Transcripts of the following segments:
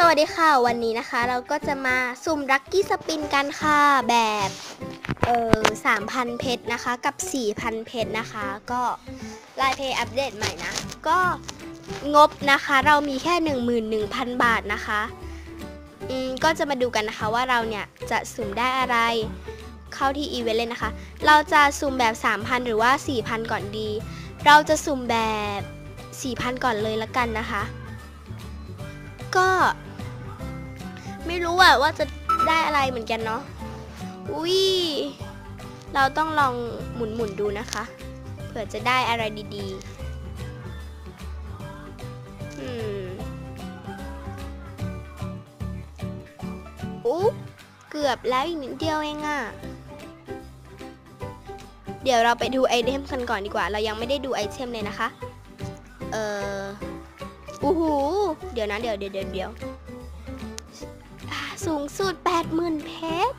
สวัสดีค่ะวันนี้นะคะเราก็จะมาสุ่มลัคกี้สปินกันค่ะแบบเออสามพันเพชรนะคะกับ 4,000 เพชรนะคะ ก็ลายเพย์อัปเดตใหม่นะ ก็งบนะคะเรามีแค่ 11,000 บาทนะคะอืมก็จะมาดูกันนะคะว่าเราเนี่ยจะสุ่มได้อะไรเข้าที่อีเวนต์เลยนะคะ เราจะสุ่มแบบ 3,000 หรือว่า 4,000 ก่อนดี เราจะสุ่มแบบ 4,000 ก่อนเลยละกันนะคะก็ ไม่รู้อะว่าจะได้อะไรเหมือนกันเนาะอุ้ยเราต้องลองหมุนหมุนดูนะคะ เผื่อจะได้อะไรดีๆอืมอุ๊บเกือบแล้วอีกนิดเดียวเองอะเดี๋ยวเราไปดูไอเทมกันก่อนดีกว่า เรายังไม่ได้ดูไอเทมเลยนะคะ เอออู้หู เดี๋ยวนะ เดี๋ยวเดี๋ยวเดี๋ยวยว สูงสุด80,000เพชร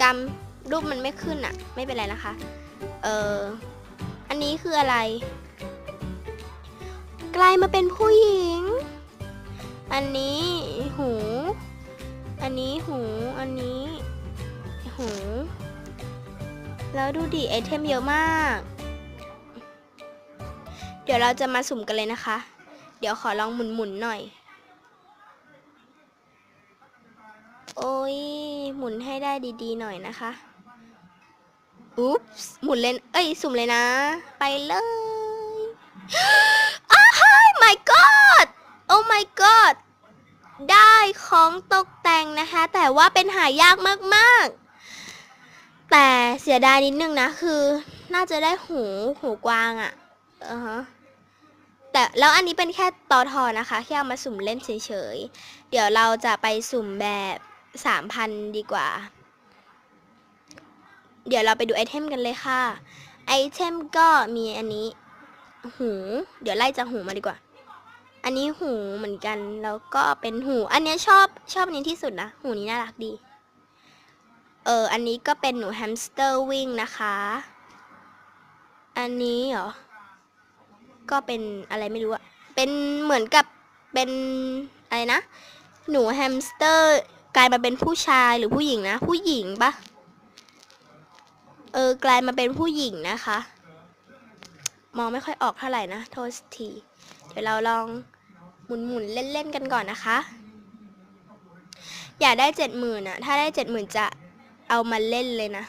กำรูปมันไม่ขึ้นอะไม่เป็นไรนะคะ เอออันนี้คืออะไร กลายมาเป็นผู้หญิง อันนี้หู อันนี้หู อันนี้ หู แล้วดูดิไอเทมเยอะมาก เดี๋ยวเราจะมาสุ่มกันเลยนะคะ เดี๋ยวขอลองหมุนๆหน่อย โอ้ย หมุนให้ได้ดีๆหน่อยนะคะ อุ๊บส์หมุนเล่นเอ้ย สุ่มเลยนะ ไปเลยอ้าว my god โอ้ my god ได้ของตกแต่งนะคะ แต่ว่าเป็นหายากมากๆ แต่เสียดายนิดนึงนะ คือ น่าจะได้หูหูกวางอะ่ะอือฮะแต่แล้วอันนี้เป็นแค่ตอทอนะคะ แค่เอามาสุ่มเล่นเฉยๆ เดี๋ยวเราจะไปสุ่มแบบ สามพันดีกว่า เดี๋ยวเราไปดูไอเทมกันเลยค่ะ ไอเทมก็มีอันนี้ หู เดี๋ยวไล่จากหูมาดีกว่า อันนี้หูเหมือนกัน แล้วก็เป็นหู อันนี้ชอบชอบอันนี้ที่สุดนะ หูนี้น่ารักดี เออ อันนี้ก็เป็นหนูแฮมสเตอร์วิ่งนะคะ อันนี้เหรอ ก็เป็นอะไรไม่รู้อะเป็นเหมือนกับเป็นอะไรนะ หนูแฮมสเตอร์ กลายมาเป็นผู้ชายหรือผู้หญิงนะ ผู้หญิงปะเออกลายมาเป็นผู้หญิงนะคะ มองไม่ค่อยออกเท่าไหร่นะโทษที เดี๋ยวเราลองหมุนหมุนๆเล่นๆกันก่อนนะคะ อยากได้เจ็ดหมื่นอะถ้าได้เจ็ดหมื่นจะเอามาเล่นเลยนะ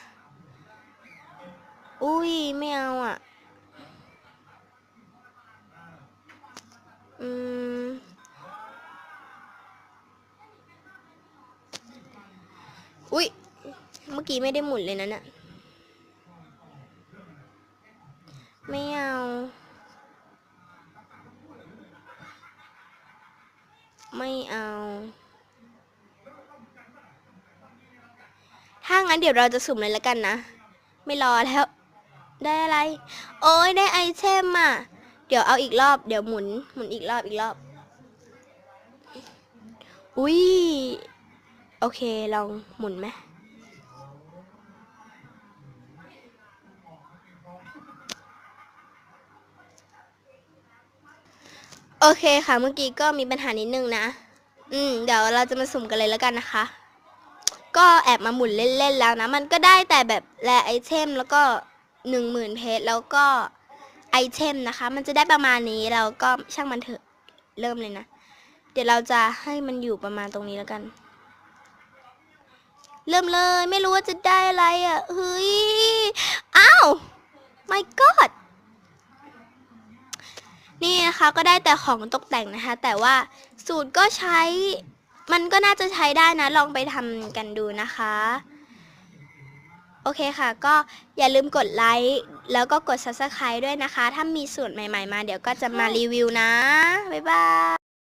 อุ้ยไม่เอาอะ อุ๊ยเมื่อกี้ไม่ได้หมุนเลยนะเนี่ยไม่เอาไม่เอา ถ้างั้นเดี๋ยวเราจะสุ่มเลยแล้วกันนะ ไม่รอแล้ว ได้อะไร โอ้ยได้ไอเทมอะ เดี๋ยวเอาอีกรอบ เดี๋ยวหมุน หมุนอีกรอบอีกรอบ อุ้ย โอเคลองหมุนไหมโอเคค่ะ เมื่อกี้ก็มีปัญหานิดนึงนะ อืม เดี๋ยวเราจะมาสุ่มกันเลยแล้วกันนะคะ ก็แอบมาหมุนเล่นๆแล้วนะ มันก็ได้แต่แบบแรไอเทมแล้วก็หนึ่งหมื่นเพชรแล้วก็ไอเทมนะคะ มันจะได้ประมาณนี้เราก็ช่างมันเถอะ เริ่มเลยนะ เดี๋ยวเราจะให้มันอยู่ประมาณตรงนี้แล้วกัน เริ่มเลย ไม่รู้ว่าจะได้อะไรอะเฮ้ยอ้าว my god นี่นะคะก็ได้แต่ของตกแต่งนะคะ แต่ว่าสูตรก็ใช้ มันก็น่าจะใช้ได้นะ ลองไปทำกันดูนะคะ โอเคค่ะ ก็อย่าลืมกดไลค์แล้วก็กด subscribe ด้วยนะคะ ถ้ามีสูตรใหม่ ๆ มาเดี๋ยวก็จะมารีวิวนะ บ๊ายบาย